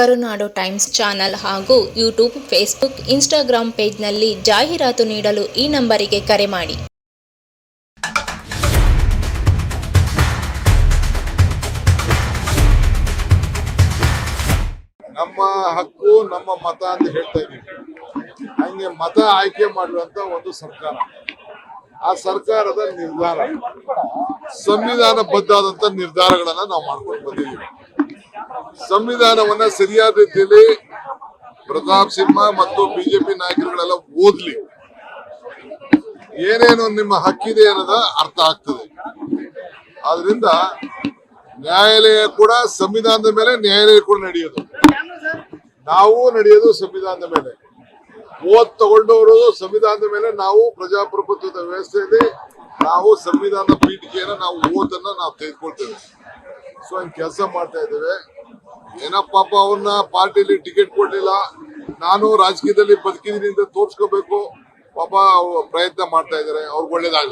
ಕರುನಾಡು times channel ಹಾಗೂ YouTube, Facebook Instagram ಪೇಜ್ನಲ್ಲಿ ಜಾಹೀರಾತು ನೀಡಲು ಈ ನಂಬರಿಗೆ ಕರೆ ಮಾಡಿ. ನಮ್ಮ ಹಕ್ಕು, ನಮ್ಮ ಮತ ಅಂತ ಹೇಳ್ತಾ ಇದೀವಿ ಹಂಗೆ ಮತ ಆಯ್ಕೆ ಮಾಡುವಂತ ಒಂದು ಸರ್ಕಾರ. ಆ ಸರ್ಕಾರದ ನಿರ್ಧಾರ. ಸಂವಿಧಾನ ಬದ್ಧಾದಂತ ನಿರ್ಧಾರಗಳನ್ನ ನಾವು ಮಾಡ್ಕೊಂಡು ಬಂದಿದ್ದೀವಿ. ಸಂವಿಧಾನವನ್ನ ಸರಿಯಾದ ರೀತಿಯಲ್ಲಿ ಪ್ರತಾಪ್ ಸಿಂಹ ಮತ್ತು ಬಿಜೆಪಿ ನಾಯಕರುಗಳೆಲ್ಲ ಓದ್ಲಿ. ಏನೇನು ನಿಮ್ಮ ಹಕ್ಕಿದೆ ಅನ್ನೋದ ಅರ್ಥ ಆಗ್ತದೆ. ಆದ್ರಿಂದ ನ್ಯಾಯಾಲಯ ಕೂಡ ಸಂವಿಧಾನದ ಮೇಲೆ ನ್ಯಾಯಾಲಯ ಕೂಡ ನಡೆಯೋದು. ನಾವು ನಡೆಯೋದು ಸಂವಿಧಾನದ ಮೇಲೆ. ಓದ್ ತಗೊಂಡವರು ಸಂವಿಧಾನದ ಮೇಲೆ ನಾವು ಪ್ರಜಾಪ್ರಭುತ್ವದ ವ್ಯವಸ್ಥೆಯಲ್ಲಿ ನಾವು ಸಂವಿಧಾನದ ಪೀಠಿಕೆಯನ್ನ ನಾವು ಓದನ್ನ ನಾವು ತೆಗೆದುಕೊಳ್ತೇವೆ. ಸೊ ಹಂಗ್ ಕೆಲಸ ಮಾಡ್ತಾ ಇದ್ದೇವೆ ಏನಪ್ಪಾಪ ಅವ್ರನ್ನ ಪಾರ್ಟಿಲಿ ಟಿಕೆಟ್ ಕೊಡ್ಲಿಲ್ಲ. ನಾನು ರಾಜಕೀಯದಲ್ಲಿ ಬದುಕಿದ್ದೀನಿ ಅಂತ ತೋರ್ಸ್ಕೋಬೇಕು. ಪಾಪ ಪ್ರಯತ್ನ ಮಾಡ್ತಾ ಇದ್ದಾರೆ ಅವ್ರಿಗೆ ಒಳ್ಳೇದಾಗ್ಲಿ.